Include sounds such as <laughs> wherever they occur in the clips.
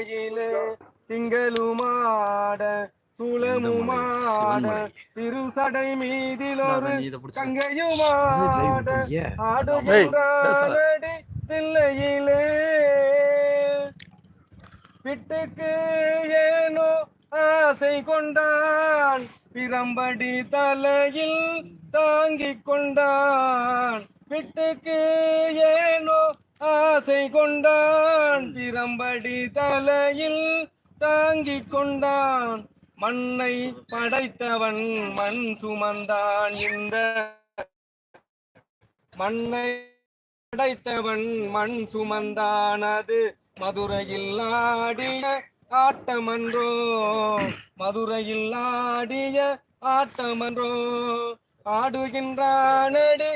தில்லையிலே திங்களுமாட சூளமுமாட திருசடை மீதிலொரு கங்கையுமாட ஆடுகின்றானடி தில்லையிலே பிட்டுக்கு ஏனோ ஆசை கொண்டான் பிரம்படி தலையில் தாங்கிக் கொண்டான். பிட்டுக்கு ஏனோ ஆசை கொண்டான் பிரம்படி தலையில் தாங்கிக் கொண்டான். மண்ணை படைத்தவன் மண் சுமந்தான் இந்த மண்ணை படைத்தவன் மண் சுமந்தானது மதுரையில் ஆடிய ஆட்டமன்றோ? மதுரையில் ஆடிய ஆட்டமன்றோ? ஆடுகின்றானடி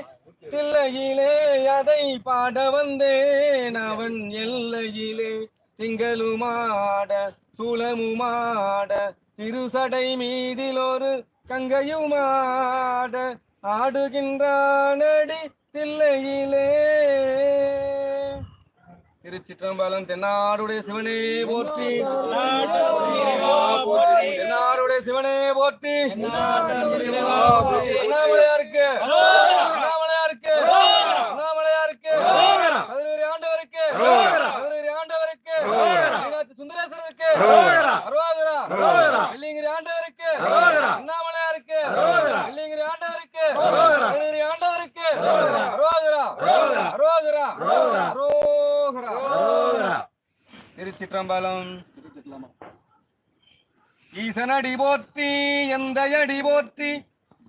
தில்லையிலே அதை பாட வந்தேன் அவன் எல்லையிலே. திங்களுமாட சூளமுமாட திருசடை மீதில் ஒரு கங்கையுமாட ஆடுகின்றானடி தில்லையிலே. திருச்சிற்றம்பலம் தென்னாடுடைய சிவனே போற்றி. தென்னாடுடைய சிவனே போற்றி. அண்ணாமலையாருக்கு. அண்ணாமலையாருக்கு பதினோரு ஆண்டவருக்கு. பதினோரு ஆண்டவருக்கு. மீனாட்சி சுந்தரேஸ்வரருக்கு. அருவாகரா வெள்ளிங்கிரி ஆண்டவருக்கு. அண்ணாமலையாருக்கு வெள்ளிங்கிரி ஆண்டவருக்கு. பதினோரு ஆண்டவருக்கு. அருவாகரா அருவாகரா அரோகரா திருச்சிற்றம்பலம். ஈசனடி போற்றி எந்தையடி போற்றி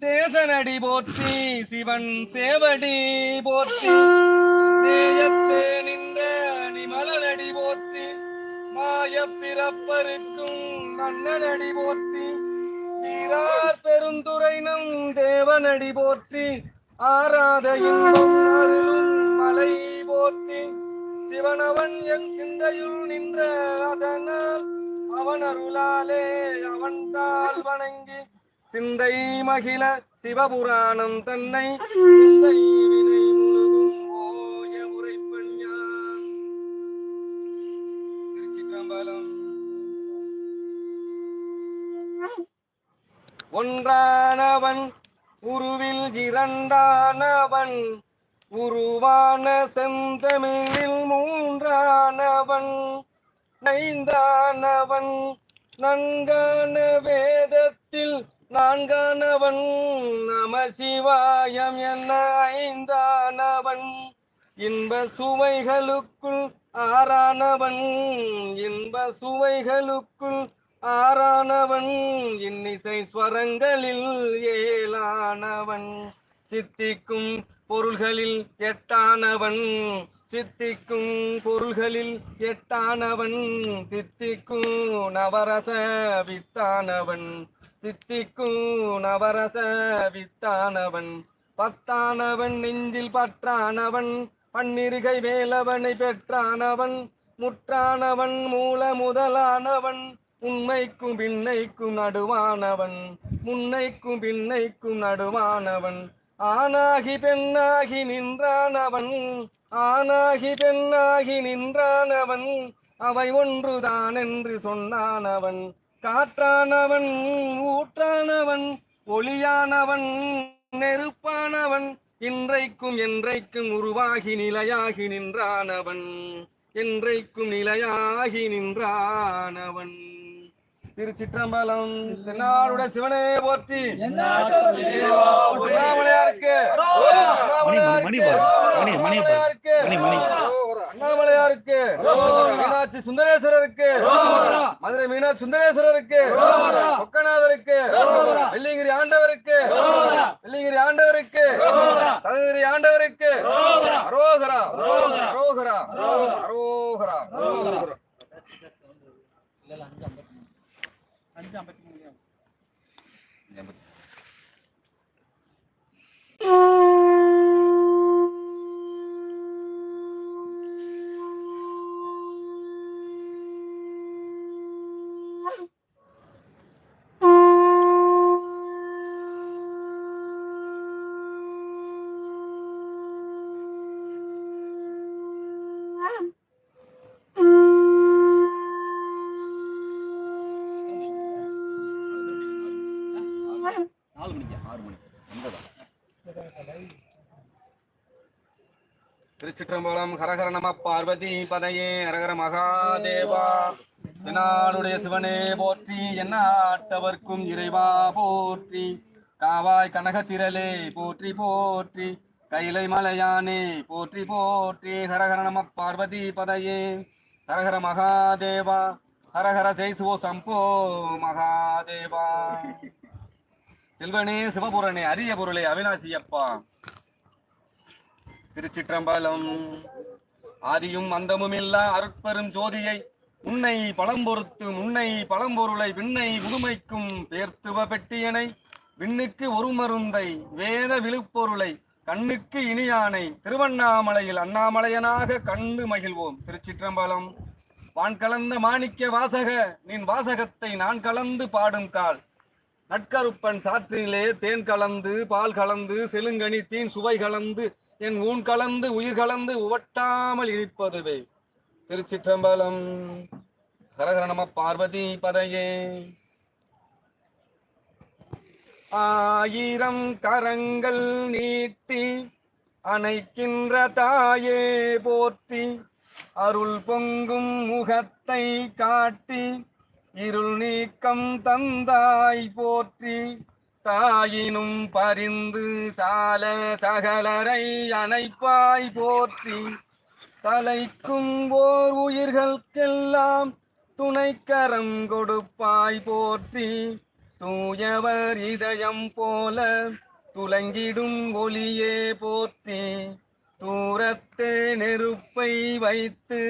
தேசனடி போற்றி சிவன் சேவடி போற்றி. தேயத்தே நின்ற நிமலனடி போற்றி. மாய பிறப்பருக்கும் மன்னனடி போற்றி. சீரார் பெருந்துரை நம் தேவனடி போற்றி. ஆராத மலை போற்றி. சிவனவன் என் சிந்தையுள் நின்ற அதனால் அவன் அருளாலே அவன் தாழ் வணங்கி சிந்தை மகிழ சிவபுராணம் தன்னை. சிந்தை வினை முழுதும் ஓய உரைப்பன் யான் திருச்சிற்றம்பலம் ஒன்றானவன் உருவில் இரண்டானவன் உருவான செந்தமிழில் மூன்றானவன் நைந்தானவன் நன்கான வேதத்தில் நான்கானவன் நம சிவாயம் என்ன ஐந்தானவன். இன்ப சுவைகளுக்குள் ஆறானவன். இன்ப சுவைகளுக்குள் ஆறானவன். இன்னிசை ஸ்வரங்களில் ஏழானவன். சித்திக்கும் பொருள்களில் எட்டானவன். சித்திக்கும் பொருள்களில் எட்டானவன் தித்திக்கும் நவரச வித்தானவன் தித்திக்கும் நவரச வித்தானவன். பத்தானவன் நெஞ்சில் பற்றானவன் பன்னிருகை வேலவனை பெற்றானவன் முற்றானவன் மூல முதலானவன் உண்மைக்கும் பின்னைக்கும் நடுவானவன் முன்னைக்கும் பின்னைக்கும் நடுவானவன். ஆனாகி பெண்ணாகி நின்றானவன் ஆனாகி பெண்ணாகி நின்றானவன் அவை ஒன்றுதான் என்று சொன்னானவன். காற்றானவன் ஊற்றானவன் ஒளியானவன் நெருப்பானவன் இன்றைக்கும் என்றைக்கும் உருவாகி நிலையாகி நின்றானவன். என்றைக்கும் நிலையாகி நின்றானவன். திருச்சிற்றம்பலம் தென்னாடுடைய சிவனே போற்றி. அண்ணாமலையாருக்கு. அண்ணாமலையாருக்கு. மீனாட்சி சுந்தரேஸ்வரருக்கு. மதுரை மீனாட்சி சுந்தரேஸ்வரருக்கு. சொக்கநாதருக்கு வெள்ளிங்கிரி ஆண்டவருக்கு. வெள்ளிங்கிரி ஆண்டவருக்கு. சதுகிரி ஆண்டவருக்கு. அரோகரா. அரோகரா. அரோகரா. திருச்சிற்றம்பலம் ஹரஹர நம பார்வதி பதையே. ஹரஹர மகாதேவா. என்னாளுடைய சிவனே போற்றி என்னாட்டவர்க்கும் இறைவா போற்றி. காவாய் கனகத்திரளே போற்றி போற்றி. கைலை மலையானே போற்றி போற்றி. ஹரஹர நம பார்வதி பதையே. ஹரஹர மகாதேவா. ஹரஹர ஜெய்சுவோ சம்போ மகாதேவா. <laughs> செல்வனே சிவபுரனே அரிய பொருளே அவினாசி அப்பா. திருச்சிற்றம்பலம். ஆதியும் அந்தமும் இல்லா அருட்பெரும் ஜோதியை உன்னை பழம்பொருத்து முன்னை பழம்பொருளை விண்ணை முதுமைக்கும் பேர்த்துவ பெட்டியனை விண்ணுக்கு ஒரு மருந்தை வேத விழுப்பொருளை கண்ணுக்கு இனியானை திருவண்ணாமலையில் அண்ணாமலையனாக கண்டு மகிழ்வோம் திருச்சிற்றம்பலம். வான் கலந்த மாணிக்க வாசக நின் வாசகத்தை நான் கலந்து பாடும் கால். நட்கருப்பன் சாற்றினிலே தேன் கலந்து பால் கலந்து செலுங்கனி தீன் சுவை கலந்து என் ஊன் கலந்து உயிர் கலந்து உவட்டாமல் இழிப்பதுவே. திருச்சிற்றம்பலம் ஹரஹர நம பார்வதி பதையே. ஆயிரம் கரங்கள் நீட்டி அணைக்கின்ற தாயே போற்றி அருள் பொங்கும் முகத்தை காட்டி இருள் நீக்கம் தந்தாய் போற்றி. தாயினும் பரிந்து சால சகலரை அணைப்பாய் போற்றி தலைக்கும் ஓர் உயிர்களுக்கெல்லாம் துணைக்கரம் கொடுப்பாய் போற்றி. தூயவர் இதயம் போல துலங்கிடும் ஒளியே போற்றி. தூரத்தே நெருப்பை வைத்து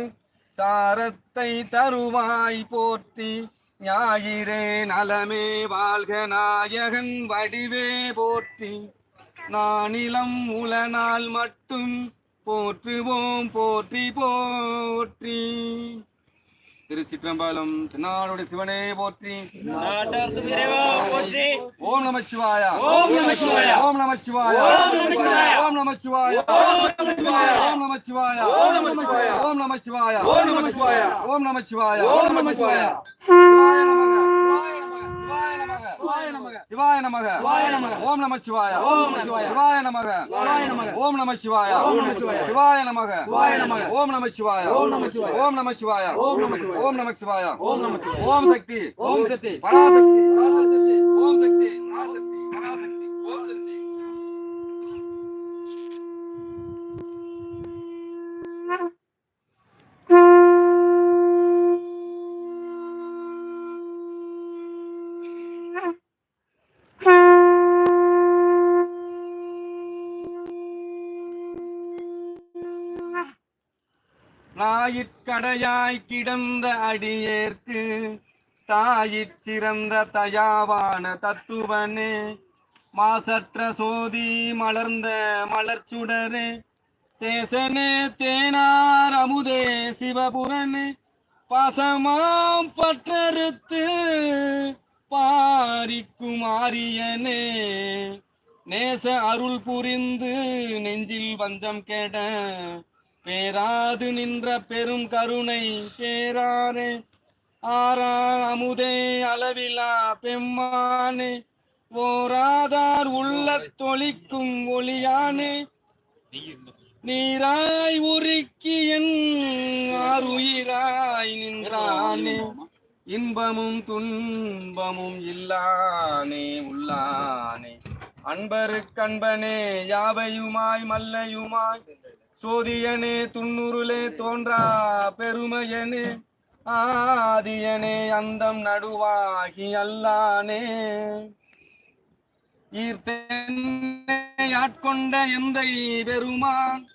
சாரத்தை தருவாய் போற்றி. ஞாயிறே நலமே வாழ்க நாயகன் வடிவே போற்றி. நானிலம் உலனால் மட்டும் போற்றுவோம் போற்றி போற்றி. திருச்சிற்றம்பலம் தென்னாடுடைய சிவனே போற்றி நாட்டார்க்கு இறைவா போற்றி ஓம் ஓம் நமச்சிவாய. ஓம் ஓம் நமச்சிவாய. ஓம் ஓம் நமச்சிவாய ஓம் நமச்சிவாய ஓம் நமச்சிவாய ஓம் நமச்சிவாய ஓம் நமச்சிவாய சிவாய நமக சிவாய நமக சிவாய நமக சிவாய நமக. ஓம் நமச்சிவாய ஓம் நமச்சிவாய. சிவாய நமக சிவாய நமக. ஓம் நமச்சிவாய ஓம் நமச்சிவாய. சிவாய நமக சிவாய நமக. ஓம் நமச்சிவாய ஓம் நமச்சிவாய. ஓம் நமச்சிவாய ஓம் நமச்சிவாய. ஓம் நமச்சிவாய ஓம் நமச்சிவாய. ஓம் சக்தி ஓம் சக்தி. பராசக்தி பராசக்தி. ஓம் சக்தி தாயிற்கடையாய் கிடந்த அடியேற்கு தாயிற் சிறந்த தயாவான தத்துவனே மாசற்ற சோதி மலர்ந்த மலர்ச்சுடரே தேசனே தேனார் அமுதே சிவபுரனே பாசமாம் பற்றறுத்து பாரிக்குமாரியனே நேச அருள் புரிந்து நெஞ்சில் வஞ்சம் கேட பேராது நின்ற பெரும் கருணை பேராரே ஆரா அமுதே அளவிலா பெம்மானே ஓராதார் உள்ள தொழிக்கும் ஒளியானே நீராய் உருக்கி என் ஆறுயிராய் நின்றானே இன்பமும் துன்பமும் இல்லானே உள்ளானே. அன்பருக்கன்பனே யாவையுமாய் மல்லையுமாய் சோதியனே துண்ணுருளே தோன்றா பெருமையனே. ஆதியனே அந்தம் நடுவாகி அல்லானே. ஈர்த்தென்னை எந்தை பெருமான்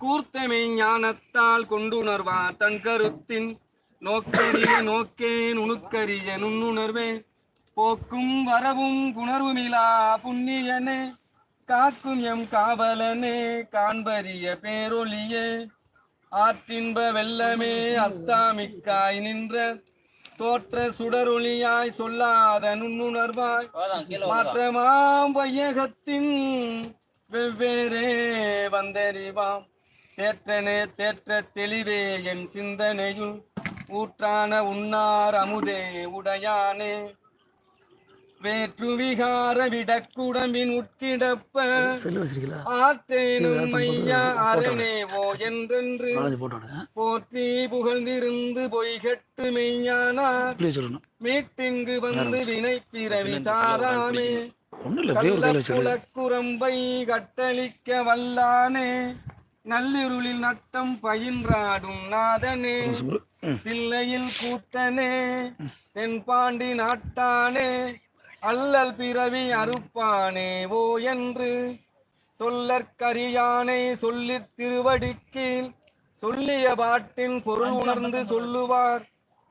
கூர்த்தமை ஞானத்தால் கொண்டுணர்வா தன் கருத்தின். நோக்கரிய நோக்கேன் உணுக்கரிய நுண்ணுணர்வே. போக்கும் வரவும் புணர்வுமிலா புண்ணியனே. காக்கும் எம் காவலனே காண்பரிய பேரொளியே ஆற்றின்ப வெள்ளமே அத்தாமிக்காய் நின்ற தோற்ற சுடரொளியாய் சொல்லாத நுண்ணுணர்வாய். மாற்றமாம் வையகத்தின் வெவ்வேறே வந்தறிவாம். தேற்றனே தேற்ற தெளிவே என் சிந்தனையுள். ஊற்றான உன்னார் அமுதே உடையானே. வேற்று விகார விடக்குடம்பின் உட்கிடப்ப ஆற்றேனும் ஐயா அரணேவோ என்றென்று போற்றி புகழ்ந்திருந்து பொய்கட்டு சொல்லணும். மீட்டிங்கு வந்து வினை பிறவி சாராமே. கள்ளப்புலக்குரம்பை கட்டளிக்க வல்லானே. நள்ளிருளில் நட்டம் பயின்றாடும் நாதனே. தில்லையில் கூத்தனே தென்பாண்டி நாட்டானே. அல்லல் பிறவி அறுப்பானே ஓ என்று. சொல்லற்கரியானை சொல்லித் திருவடிக்கீழ். சொல்லிய பாட்டின் பொருள் உணர்ந்து சொல்லுவார்.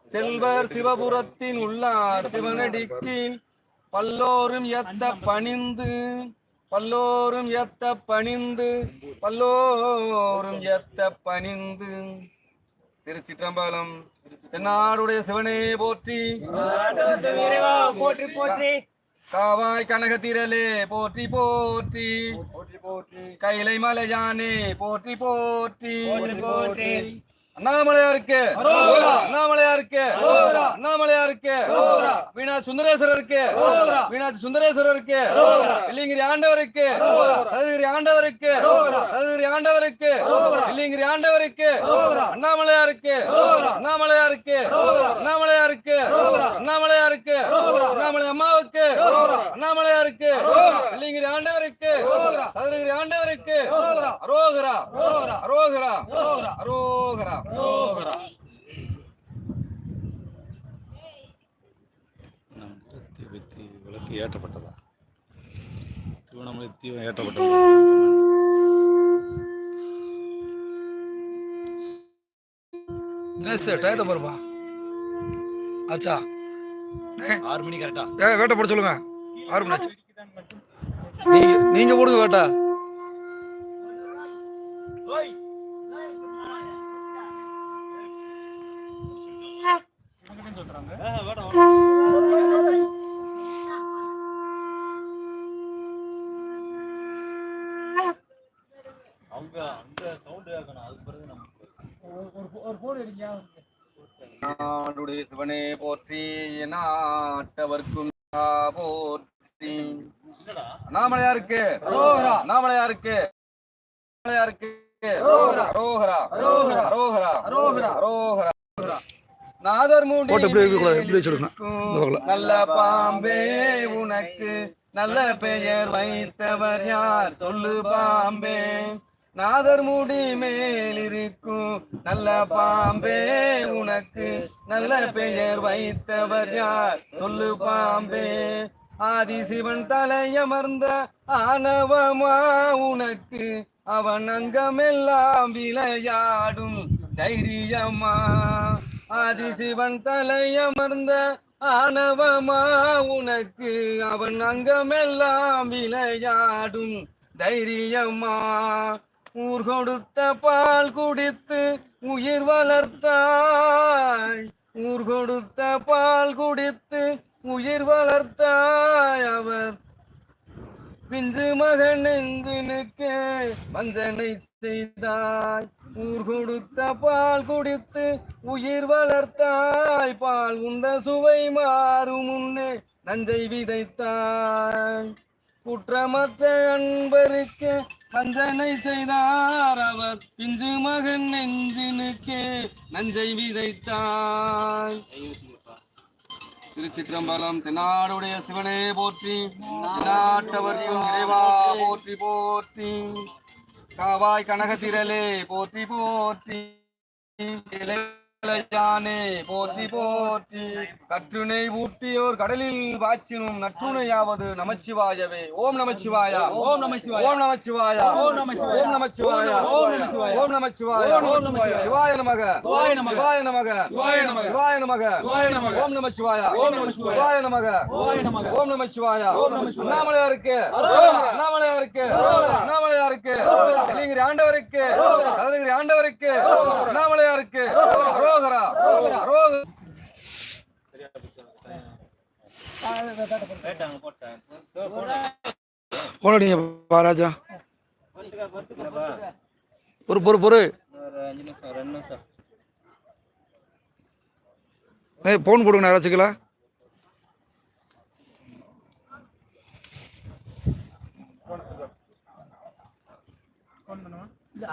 செல்வர் சிவபுரத்தின் உள்ளார் சிவனடிக்கீழ். பல்லோரும் எத்த பணிந்து. பல்லோரும் எத்த பணிந்து. பல்லோரும் எத்த பணிந்து. திருச்சிற்றம்பலம். தென்னாடுடைய சிவனே போற்றி. போற்றி போற்றி. காவாய் கனகத்திரலே போற்றி போற்றி. போற்றி போற்றி. கைலை மலையானே போற்றி போற்றி. போற்றி அண்ணாமலையாருக்கு. அண்ணாமலையாருக்கு. அண்ணாமலையாருக்கு. அரோகரா. வீணா சுந்தரேஸ்வரருக்கு. அரோகரா. வீணா சுந்தரேஸ்வரருக்கு. இல்லிங்கிரி ஆண்டவருக்கு. சதுகிரி ஆண்டவருக்கு. சதுகிரி ஆண்டவருக்கு. இல்லிங்கிரி ஆண்டவருக்கு. அண்ணாமலையாருக்கு. அண்ணாமலையாருக்கு. அண்ணாமலையாருக்கு. அண்ணாமலையாருக்கு. அண்ணாமலை அம்மாவுக்கு. அண்ணாமலையாருக்கு. இல்லிங்கிரி ஆண்டவருக்கு. சதுகிரி ஆண்டவருக்கு. அரோகரா. அரோகரா. அரோகரா. தீ விளக்கு ஏற்றப்பட்டதா திருவண்ணாமலை தீபம் ஏற்றப்பட்டதா தினேஷ் டயத்தை பாருப்பா ஆச்சா ஆறு மணி கரெக்டா ஏ வேட்டை போட சொல்லுங்க. ஆறு மணி ஆச்சு. நீங்க நீங்க போடுங்க வேட்டை. நாடுடைய சிவனே போற்றி நாட்டவர்க்கும் போற்றி. அண்ணாமலையாருக்கு. அண்ணாமலையாருக்கு. அண்ணாமலையாருக்கு. அரோகரா. அரோகரா. அரோகரா. நாதர். நல்ல பாம்பே உனக்கு நல்ல பெயர் வைத்தவர் யார்? சொல்லு பாம்பே. நாதர் முடி மேல் இருக்கும். நல்ல பாம்பே உனக்கு நல்ல பெயர் வைத்தவர் யார்? சொல்லு பாம்பே. ஆதிசிவன் தலையமர்ந்த ஆணவமா உனக்கு அவன் அங்கமெல்லாம் விளையாடும் தைரியமா? ஆதிசிவன் தலையமர்ந்த ஆணவமா உனக்கு அவன் அங்கமெல்லாம் விளையாடும் தைரியமா? ஊர் கொடுத்த பால் குடித்து உயிர் வளர்த்தாய். ஊர் கொடுத்த பால் குடித்து உயிர் வளர்த்தாய் அவர். பிஞ்சு மகன் நெஞ்சினுக்கு வஞ்சனை செய்தாய். ஊர் கொடுத்த பால் குடித்து உயிர் வளர்த்தாய். பால் உண்ட சுவை மாறும் முன்னே நஞ்சை விதைத்தாய். குற்றமற்ற அன்பருக்கு வஞ்சனை செய்தார் அவர். பிஞ்சு மகன் நெஞ்சினுக்கு நஞ்சை விதைத்தாய் திருச்சிற்றம்பலம் தென்னாடுடைய சிவனே போற்றி நாட்டவர்க்கும் இறைவா போற்றி போற்றி. காவாய் கனகத்திரலே போற்றி போற்றி. இளையானே போற்றி போற்றி கற்றுனை ஊட்டியோர் கடலில் வாச்சினும் நற்றுணையாவது நமச்சிவாயவே ஓம் நமச்சிவாயா ஓம் நம சிவாய ஓம் நமச்சிவாயா ஓம் நமச்சிவாய. ஓம் நமச்சிவாயா ஓம் நமச்சிவாய. ஓம் நமச்சிவாயா ஓம் நமச்சிவாய. சிவாய நமக சிவாய நமக. சிவாய நமக சிவாய நமக. சிவாய நமக சிவாய நமக. ஓம் நமச்சிவாயா ஓம் நமச்சிவாய. சிவாய நமக சிவாய நமக. ஓம் நமச்சிவாயா ஓம் நமச்சிவாய. அண்ணாமலையாருக்கு. அண்ணாமலையாருக்கு அண்ணாமலையாருக்கு ஆண்டவருக்கு ஆண்டவருக்கு அண்ணாமலையாருக்கு அரோகரா போடடிங்க பாராஜா பொறு பொறு பொறு. ஏ ஃபோன் கொடுங்க யாராச்சுங்களா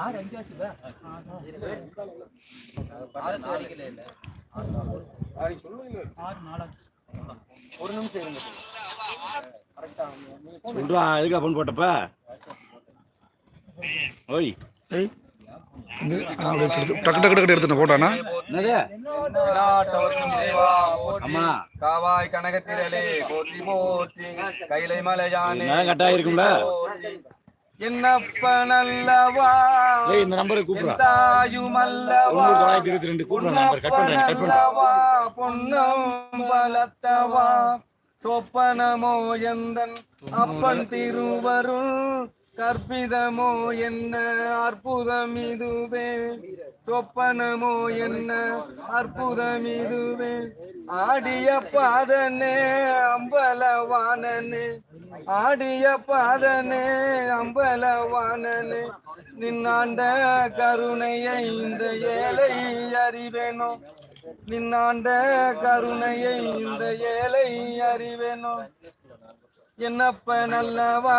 ஆறு அஞ்சு ஆச்சுதா ஒரு நிமிஷம் இருங்க. சொல்றா எதுக்கு ஃபோன் போட்டப்ப? ஓய். டக்கு டக்கு டக்கு எடுத்துட்டேன் போட்டானா. காவாய் கனகத்திரளே போற்றி போற்றி கைலை இருக்கும்ல? போற்றி. என்னப்ப நல்லவா? ஏய் இந்த நம்பரை கூப்பிடுறா. தாயும் அல்லவா? தொண்ணூறு தொள்ளாயிரத்தி இருபத்தி ரெண்டு கூப்பிடுறா நம்பர். கட் பண்றேன் கட் பண்றேன். நல்லவா பொன்னம் பலத்தவா சொப்பனமோ எந்தன் அப்பன் திருவருள் கற்பிதமோ என்ன? அற்புதம் இதுவே. சொப்பனமோ என்ன? அற்புதம் இதுவே. ஆடிய பாதனே அம்பலவானனே ஆடிய பாதனே அம்பலவானனே நின்னாண்ட கருணையை இந்த ஏழை அறிவேனோ? நின்னாண்ட கருணையை இந்த ஏழை அறிவேனோ? என்னப்ப நல்லவா?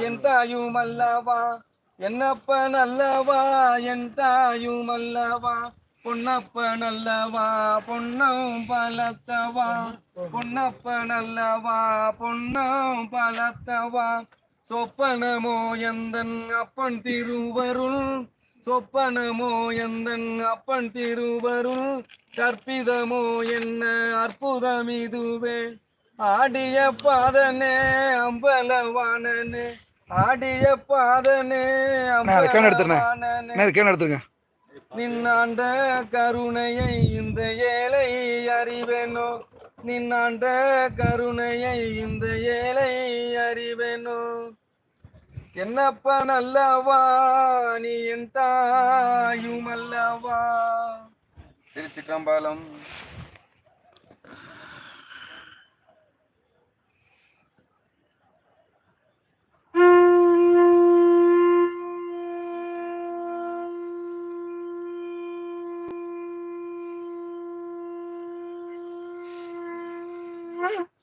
என் தாயும் அல்லவா? என்னப்ப நல்லவா? என் தாயும் அல்லவா? பொன்னப்ப நல்லவா? பொன்னம் பலத்தவா? பொன்னப்ப நல்லவா? பொன்னம் பலத்தவா? சொப்பனமோ எந்தன் அப்பன் திருவருள்? சொப்பனமோ எந்தன் அப்பன் திருவருள்? கற்பிதமோ என்ன அற்புதம் இதுவே? ஆடிய பாதனே அம்பலவானனே. ஆடிய பாதனே. அம்பலவானனே. கேன எடுத்துருங்க. நின்னாண்ட கருணையை இந்த ஏழை அறிவேனோ? நின்னாண்ட கருணையை இந்த ஏழை அறிவேனோ? என்னப்ப நல்லவா நீ என் தாயும் அல்லவா திருச்சிற்றம்பலம்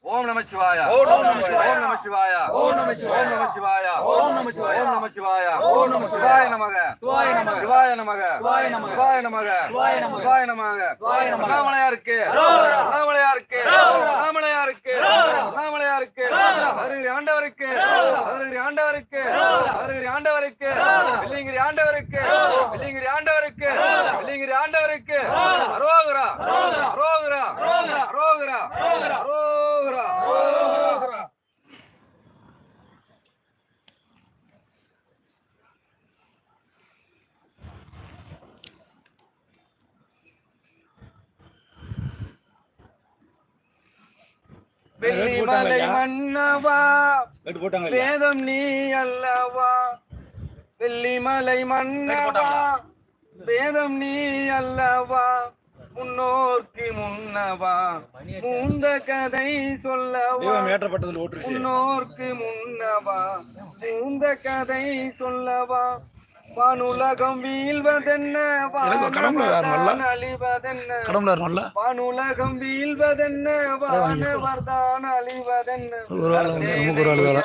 ஓம் நம சிவாய ஓம் நம சிவாய. ஓம் நம சிவாய ஓம் நம சிவாய. ஓம் நம சிவாய ஓம் நம சிவாய. ஓம் நம சிவாய ஓம் நம சிவாய. சிவாய நமக சிவாய நமக. சிவாய நமக சிவாய நமக. சிவாய நமக சிவாய நமக. சிவாய நமக சிவாய நமக. அண்ணாமலையாருக்கு அரோகரா. அண்ணாமலையாருக்கு அரோகரா. ஆண்டவருக்கு அருகிரி ஆண்டவருக்கு அருகிரி ஆண்டவருக்கு வெள்ளிங்கிரி ஆண்டவருக்கு வெள்ளிங்கிரி ஆண்டவருக்கு வெள்ளிங்கிரி ஆண்டவருக்கு அரோகரா அரோகரா அரோகரா வெள்ளிமலை மன்னவா? வேதம் நீ அல்லவா? வெள்ளிமலை மன்னவா? வேதம் நீ அல்லவா? முன்னோர்க்கு முன்னவா? மூந்த கதை சொல்லவா? முன்னோர்க்கு முன்னவா? மூந்த கதை சொல்லவா? வானுலகம் வீழ்வதென்ன? அழிவதென்ன? வானுலகம் வீழ்வதென்ன? வானவர்தான் அழிவதென்ன? ஒரு ஆள் நமக்கு ஒரு ஆள் வேலை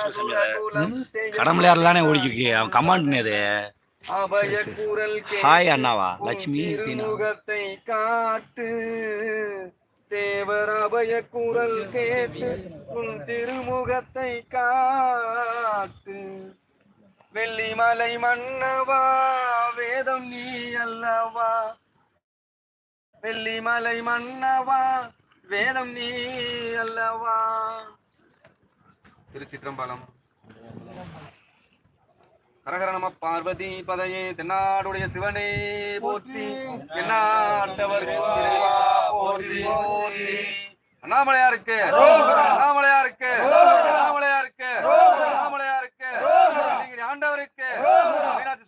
கடம்பளையார் தானே ஓடிக்கிருக்கு? அவன் கமாண்ட் அது ஹாய் அண்ணாவா? லட்சுமி முகத்தை காட்டு. தேவர் அபய குரல் கேட்டு உன் திருமுகத்தை காட்டு. வெள்ளிமலை மன்னவா வேதம் நீ அல்லவா? வெள்ளிமலை மன்னவா வேதம் நீ அல்லவா? திருச்சிற்றம்பலம். ஹரஹர நம பார்வதி பதையே தென்னாடுடைய சிவனே போற்றி இறைவா போற்றி போற்றி. அண்ணாமலையாருக்கு. அண்ணாமலையாருக்கு. அண்ணாமலையாருக்கு அண்ணாமலையாருக்கு. வெள்ளிங்கிரி ஆண்டவருக்கு மீனாட்சி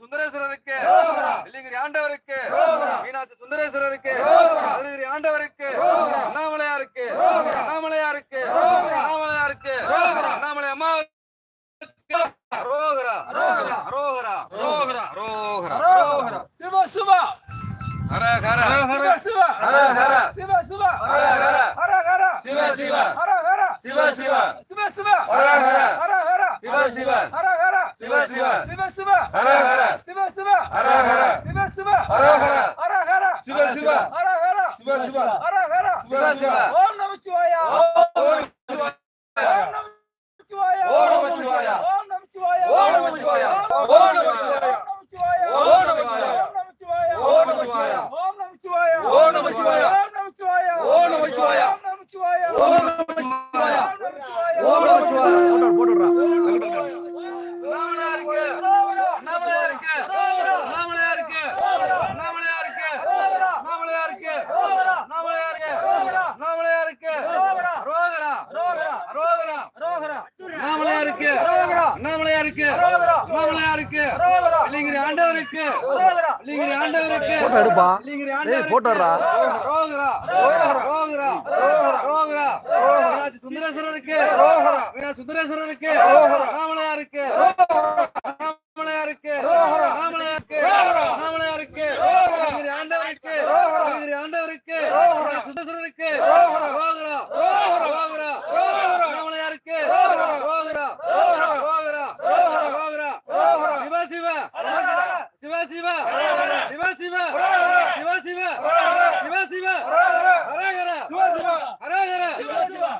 போட்டோ எடுப்பா ஏய் போட்டோடா சுந்தரேஸ்வரருக்கு. சுந்தரேஸ்வரர்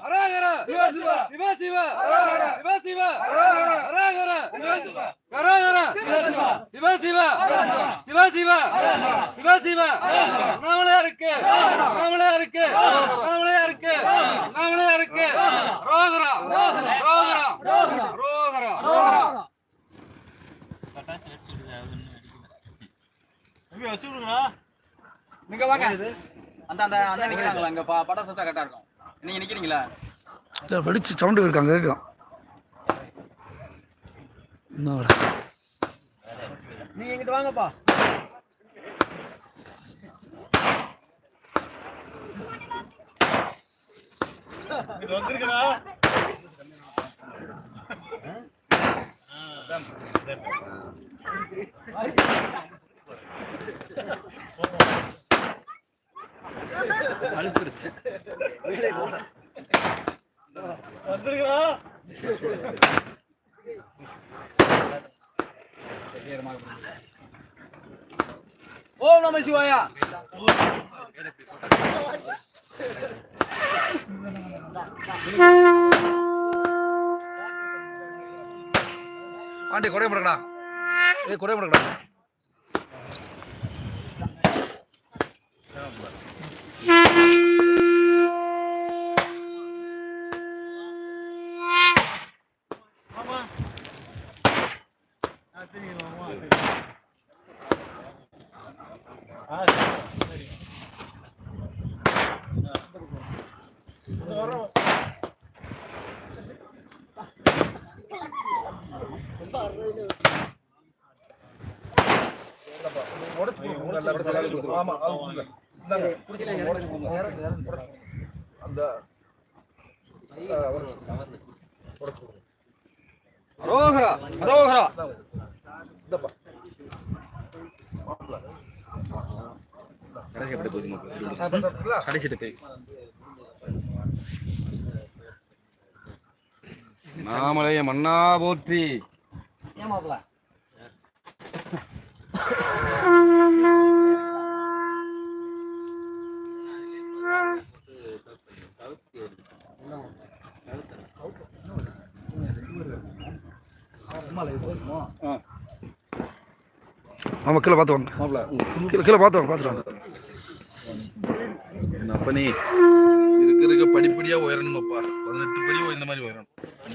ஹரஹர. சிவ சிவ. சிவ சிவ. சிவ சிவ. ஹரஹர. ஹரஹர. சிவ சிவ. சிவ சிவ. சிவ சிவ. அண்ணாமலையா இருக்கு. அண்ணாமலையா இருக்கு. அண்ணாமலையா இருக்கு. அண்ணாமலையா இருக்கு. ரோகரா. ரோகரா. ரோகரா. நீங்க வாங்க அந்த அந்த அந்த நிக்கிறாங்களா அங்க ப- படம் சுத்தா கரெக்டா இருக்கும் நீங்க நிக்கிறீங்களா? வெடிச்சு சவுண்டு இருக்காங்க கேட்கும் நீங்க எங்கிட்ட வாங்கப்பா. இது நம சிவாயா ஆண்டி கொடைய முடக்கடா ஏய் கொடைய முடக்கடா ஆமா அந்த அரோகரா நாமளைய மன்னா போற்றி. ஏமாப்ல ஆமா கீழே பார்த்து வாங்க கீழே கீழே பார்த்து வாங்க பார்த்துட்டு வாங்க அப்பனே இருக்க இருக்க படிப்படியா உயரணுமாப்பா பதினெட்டு படி இந்த மாதிரி உயரணும்.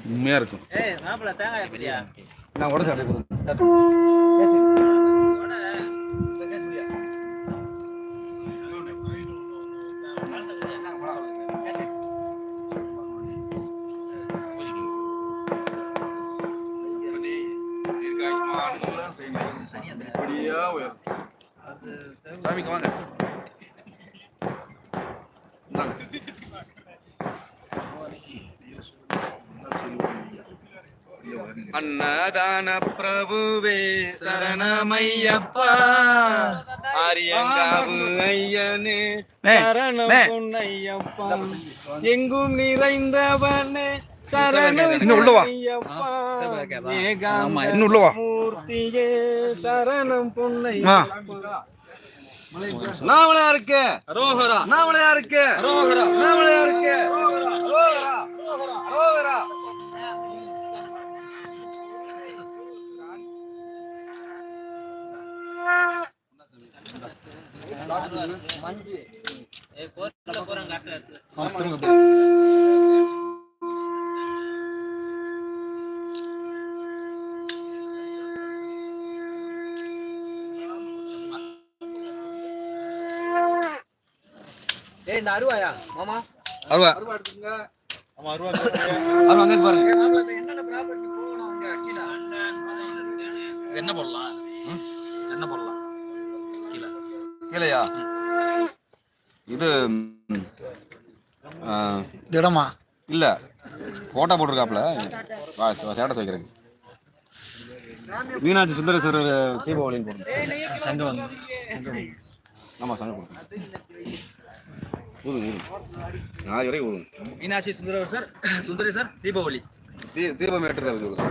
உண்மையா இருக்கும். நான் உடச்சு சாமிக்கு வாங்க அன்னதான பிரபுவே சரணமையப்பா. ஆரியங்காவு ஐயனே சரணம். பொன்னையப்பா. எங்கும் நிறைந்தவனே இன்னும் உள்ள வா. ஐயப்பா, ஆமா, ஏகாந்த இன்னும் உள்ள வா. மூர்த்தியே சரணம் பொன்னை. நாமளையா இருக்கு. அரோகரா. நாமளையா இருக்கு. அரோகரா. நாமளையா இருக்கு. அரோகரா, அரோகரா. ஏய் இந்த அருவாயா? மாமா. அருவா. அருவா அங்க இருக்கு பாருங்க. என்ன போடலாம்? என்ன போடலாம்? கீழையா? இது ம், ஆ, இடமா? இல்ல. போட்டோ போட்டிருக்காப்ல வா சேட்டை வைக்கிறேன் மீனாட்சி சுந்தரேஸ்வரர் தீபாவளின்னு போட்டு சங்கம். வந்து ஆமா சண்டை போட்டு ஊதுங்க ஊதுங்க. நாலு வரைக்கும் ஊதுங்க. மீனாட்சி சுந்தரவர் சார் சுந்தரி சார் தீபாவளி. தீ தீபம் சொல்லுங்க.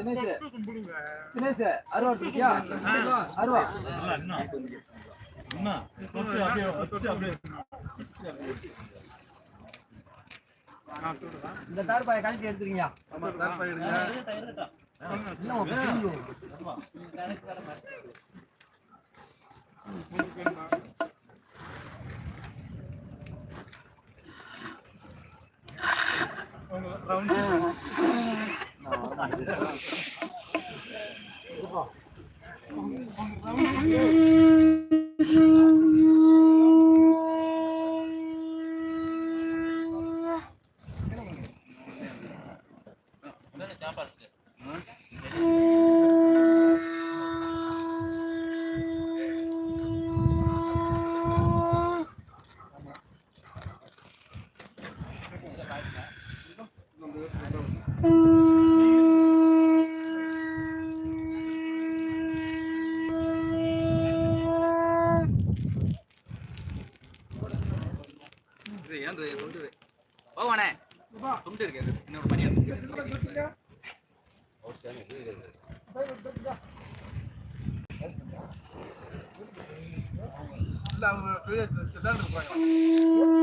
தினேஷ். தினேஷ் அருவா இருக்கியா அருவா. இந்த தார்பாயை கழட்டி எடுத்துறீங்க போவானே round. <laughs>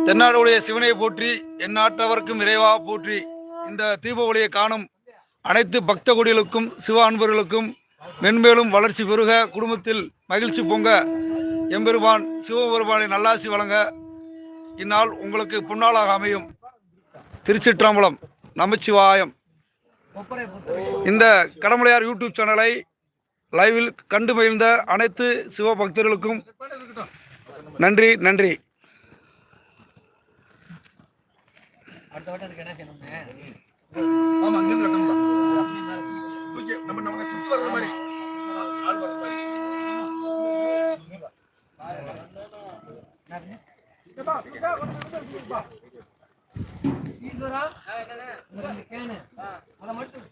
தென்னாடுடைய சிவனை போற்றி எந்நாட்டவர்க்கும் இறைவா போற்றி. இந்த தீபாவளியை காணும் அனைத்து பக்த கொடிகளுக்கும் சிவ அன்பர்களுக்கும் மென்மேலும் வளர்ச்சி பெருக குடும்பத்தில் மகிழ்ச்சி பொங்க. எம்பெருமான் சிவபெருமானை நல்லாசி வழங்க இந்நாள் உங்களுக்கு புன்னாளாக அமையும். திருச்சிற்றம்பலம் நமச்சிவாயம். இந்த கடமலையார் யூடியூப் சேனலை லைவில் கண்டு மகிழ்ந்த அனைத்து சிவ நன்றி நன்றி. ஆமா அங்கிருந்து கட்டணும் ஓகே நம்ம நம்ம சுத்தி வர்ற மாதிரி. ஆள் வர்ற மாதிரி ஈஸ்வரா இந்த கேனு அதை மட்டும்